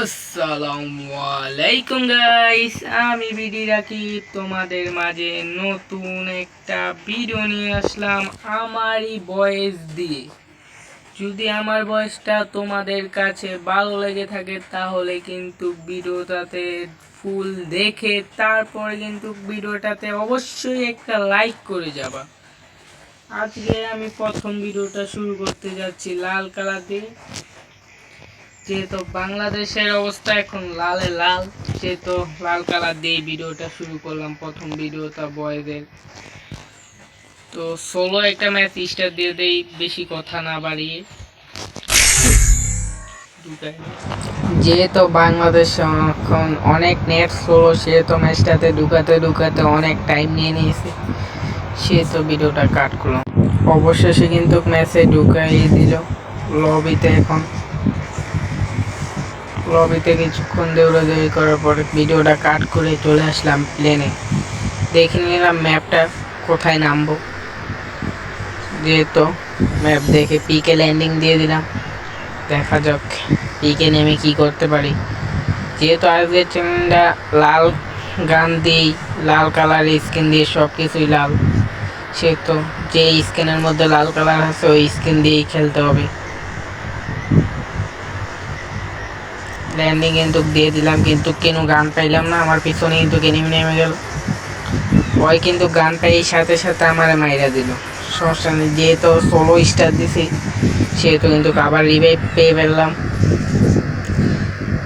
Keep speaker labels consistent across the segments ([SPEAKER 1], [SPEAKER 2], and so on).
[SPEAKER 1] আসসালামু আলাইকুম গাইস আমি বিডি রাকিব। তোমাদের মাঝে নতুন একটা ভিডিও নিয়ে আসলাম আমারই বয়েস দিয়ে। যদি আমার বয়সটা তোমাদের কাছে ভালো লেগে থাকে, তাহলে কিন্তু ভিডিওটাতে ফুল দেখে, তারপরে কিন্তু ভিডিওটাতে অবশ্যই একটা লাইক করে যাবা। আজকে আমি প্রথম ভিডিওটা শুরু করতে যাচ্ছি লাল কালার দিয়ে। যেহেতু বাংলাদেশের অবস্থা এখন লালে লাল সেহেতু লাল কালার দিয়ে ভিডিওটা শুরু করলাম, প্রথম ভিডিওটা বয়েদের। তো ষোলো একটা ম্যাচ স্টার দিয়ে দেই, বেশি কথা না বাড়িয়ে। যেহেতু বাংলাদেশ এখন অনেক নেট স্লো সেহেতু ম্যাচটাতে ঢুকাতে ঢুকাতে অনেক টাইম নিয়ে নিয়েছে। সেহেতু ভিডিওটা কাট করলাম। অবশেষে কিন্তু ম্যাচে ঢুকাই দিল। লবিতে এখন লবিতে কিছুক্ষণ দৌড়াদৌড়ি করার পরে ভিডিওটা কাট করে চলে আসলাম প্লেনে দেখে নিলাম ম্যাপটা কোথায় নামবো। যেহেতু ম্যাপ দেখে পিকে ল্যান্ডিং দিয়ে দিলাম। দেখা যাক পিকে নেমে কি করতে পারি। যেহেতু আজকের চ্যানেলটা লাল গান দিয়েই, লাল কালার স্কিন দিয়ে সব কিছুই লাল, সেহেতু যে স্কিনের মধ্যে লাল কালার আছে, ওই স্কিন দিয়েই খেলতে হবে। ল্যান্ডিং কিন্তু দিয়ে দিলাম, কিন্তু কেন গান পাইলাম না, আমার পিছনে কিন্তু এনিমি নেমে গেল। ওই কিন্তু গান পাই সাথে সাথে আমারে মাইরা দিল। সমস্যা নেই, যেহেতু ষোলো স্টার দিছি, সেহেতু কিন্তু আবার রিভাইভ পেয়ে ফেললাম।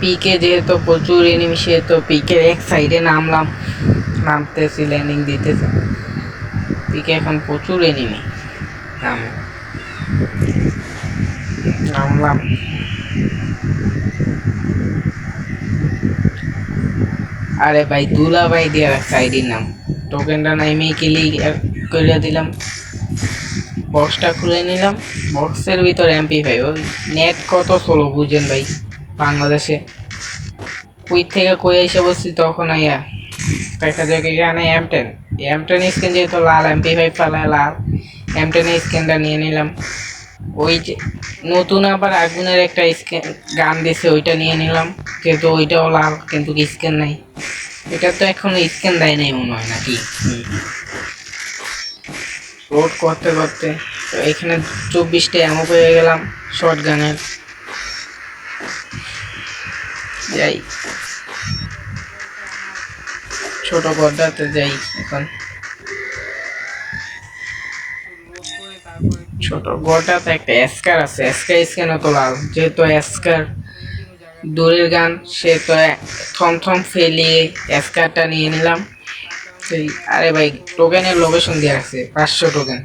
[SPEAKER 1] পিকে যেহেতু প্রচুর এনিমি সেহেতু পিকের এক সাইডে নামলাম, নামতেছি ল্যান্ডিং দিতেছি। পিকে এখন প্রচুর এনিমি নাম নামলাম। আরে ভাই দুলা ভাই দিয়ে রাখছে আইডির নাম। টোকেনটা নাইমেই কিলি করে দিলাম। বক্সটা খুলে নিলাম। বক্সের ভিতর এমপি ওই নেট কত ষোলো, বুঝেন ভাই, বাংলাদেশে। কুই থেকে কই এসে বসছি তখন আইয়া। দেখা কি এখানে M ten M ten screen যেহেতু লাল এমপি ফাইভ পালায় লাল। এম টেন স্ক্রিনটা নিয়ে নিলাম। ওই যে নতুন আবার আগুনের একটা স্ক্যান গান দিছে, ওইটা নিয়ে নিলাম। কিন্তু ওইটাও লাল, কিন্তু স্ক্যান নাই। এটা তো এখন স্ক্যান দেয় নাই মনে হয় নাকি? লোড করতে করতে এখানে চব্বিশটা এমও পেয়ে গেলাম শর্ট গানের যাই। ছোট গড্ডাতে যাই এখন। ছোট। গড়টাতে একটা এসকার আছে এসকার স্ক্যান তো লাল। যেহেতু এসকার দূরের গান সে তো থম থম ফেলিয়ে এসকারটা নিয়ে নিলাম। সেই আরে ভাই টোকেনের লোকেশন দিয়ে রাখছে পাঁচশো টোকেন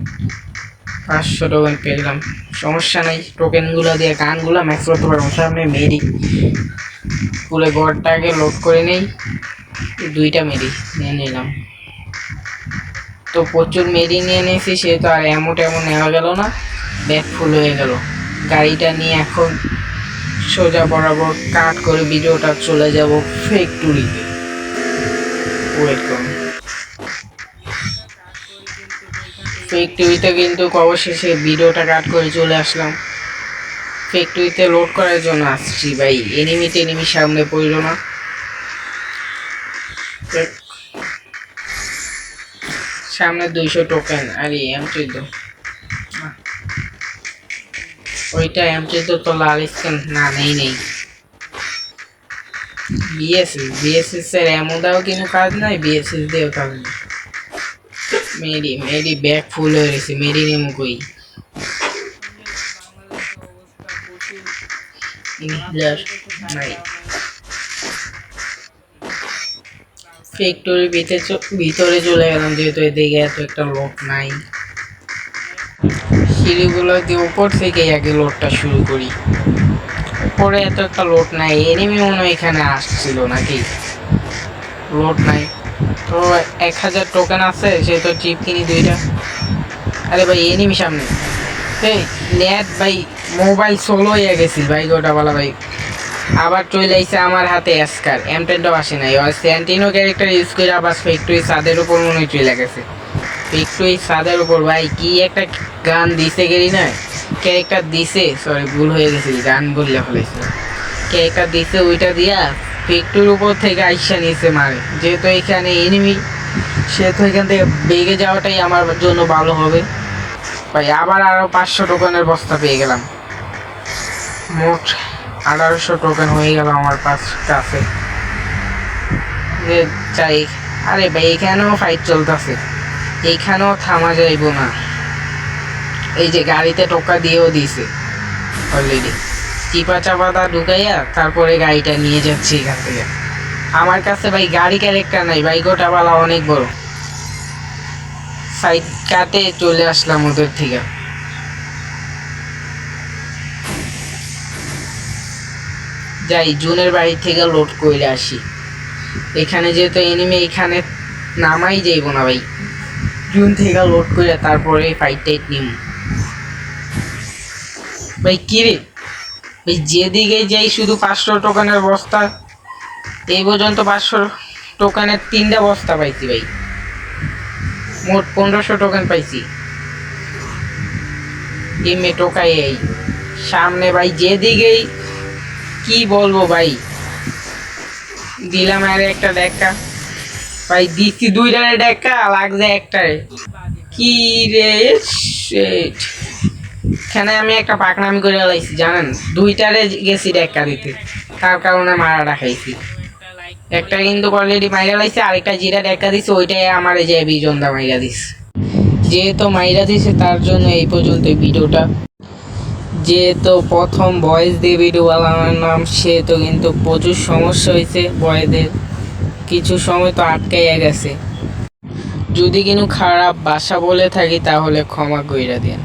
[SPEAKER 1] পাঁচশো টোকেন পেলাম। সমস্যা নাই টোকেনগুলো দিয়ে গানগুলো ম্যাক্স করতে পারব। সামনে মেরি পুরো গড়টাকে লোড করে নেই। দুইটা মেরি নিয়ে নিলাম। তো প্রচুর মেরি নিয়ে নিয়েছি, সে তো আর এমন টেমন নেওয়া গেল না। ব্যাগ ফুল হয়ে গেল। গাড়িটা নিয়ে এখন সোজা বরাবর কাট করে ভিডিওটা চলে যাব ফ্যাক্টরিতে ওয়েট করুন ফ্যাক্টরিতে কিন্তু অবশেষে ভিডিওটা কাট করে চলে আসলাম। ফ্যাক্টরিতে লোড করার জন্য আসছি ভাই। এনিমি সামনে পড়ল না। সামনে দুইশো টোকেন আর এম চোদ্দ। ওইটা এম চোদ্দ তো লাল স্ক্যান না নেই নেই। বিএসএস বিএসএস এর এমন দাও কিন্তু কাজ নাই বিএসএস দিয়েও কাজ নেই। মেরি মেরি ব্যাগ ফুল হয়ে গেছে মেরি নেমু কই? নাই। ফ্যাক্টরির ভিতরে ভিতরে চলে গেলাম, যেহেতু এদিকে এত একটা লোক নাই। সিঁড়িগুলো দিয়ে উপর থেকে আগে লোডটা শুরু করি। উপরে এত একটা লোড নাই এনিমি মনে এখানে আসছিল নাকি? লোড নাই। তো এক হাজার টোকেন আছে সে তো চিপ কিনি দুইটা। আরে ভাই এনিমি সামনে। এই নেট ভাই মোবাইল সোলো হয়ে গেছিল ভাই গোটাওয়ালা ভাই। আবার চলে আইছে আমার হাতে এসকার এম টেনটাও আসে নাই। আর স্যান্টিনো ক্যারেক্টার ইউজ করে আবার ফ্যাক্টরি ছাদের উপর মনে হয় চলে গেছে। ফ্যাক্টরি সাদের উপর, ভাই, কি একটা গান দিছে গেলি না? ক্যারেক্টার দিছে সরি ভুল হয়ে গেছে, গান বললে ফেলেছিল একটা দিছে, ওইটা দিয়া পেট্রোর উপর থেকে আইসা নিয়েছে মারে। যেহেতু এখানে এনিমি সেহেতু এখান থেকে বেগে যাওয়াটাই আমার জন্য ভালো হবে। ভাই, আবার আরও পাঁচশো টোকেনের বস্তা পেয়ে গেলাম। মোট আঠারোশো টোকেন হয়ে গেল আমার পাঁচ কাছে চাই আরে ভাই, এখানেও ফাইট চলতেছে। এইখানেও থামা যাইব না। এই যে গাড়িতে টোকা দিয়েও দিছে অলরেডি চিপা চাপাটা ঢুকাইয়া তারপরে গাড়িটা নিয়ে যাচ্ছি এখান থেকে। আমার কাছে ভাই, গাড়ি ক্যারেক্টার নাই। ভাই গোটাবালা অনেক বড়। সাইড কাটে চলে আসলাম ওদের থেকে। যাই, জুনের বাড়ি থেকে লোড করে আসি। এখানে যেহেতু এনিমি এখানে নামাই যাইব না ভাই। জুন থেকে লোড করে তারপরে ফাইট টাইট নিম। ভাই কিরে ভাই, যেদিকে যাই, শুধু পাঁচশো টোকানের বস্তা। এই পর্যন্ত পাঁচশো টোকানের তিনটা বস্তা পাইছি ভাই। মোট পনেরোশো টোকেন পাইছি। এমএ টোকাই এই। সামনে ভাই, যেদিকেই কি বলব ভাই? দিলাম আরে একটা দেখা ভাই, দিচ্ছি দুইটারে দেখা লাগছে একটারে। কি রে। এখানে আমি একটা পাকনামি করে লাইছি, জানেন? দুইটারে গেছি দেখা দিতে। তার কারণে মারাটা খাইছি? একটা কিন্তু অলরেডি মাইরা লাইছে, আরেকটা যেটা দেখা দিছে, ওইটাই আমার যে বিজন্দা মাইরা দিছে। যেহেতু মাইরা দিছে, তার জন্য এই পর্যন্ত ভিডিওটা। যেহেতু প্রথম বয়স দিয়ে ভিডিও বানানোর নাম সে তো কিন্তু প্রচুর সমস্যা হয়েছে বয়েদের। কিছু সময় তো আটকাইয়া গেছে। যদি কিন্তু খারাপ বাসা বলে থাকি, তাহলে ক্ষমা কইরা দেন।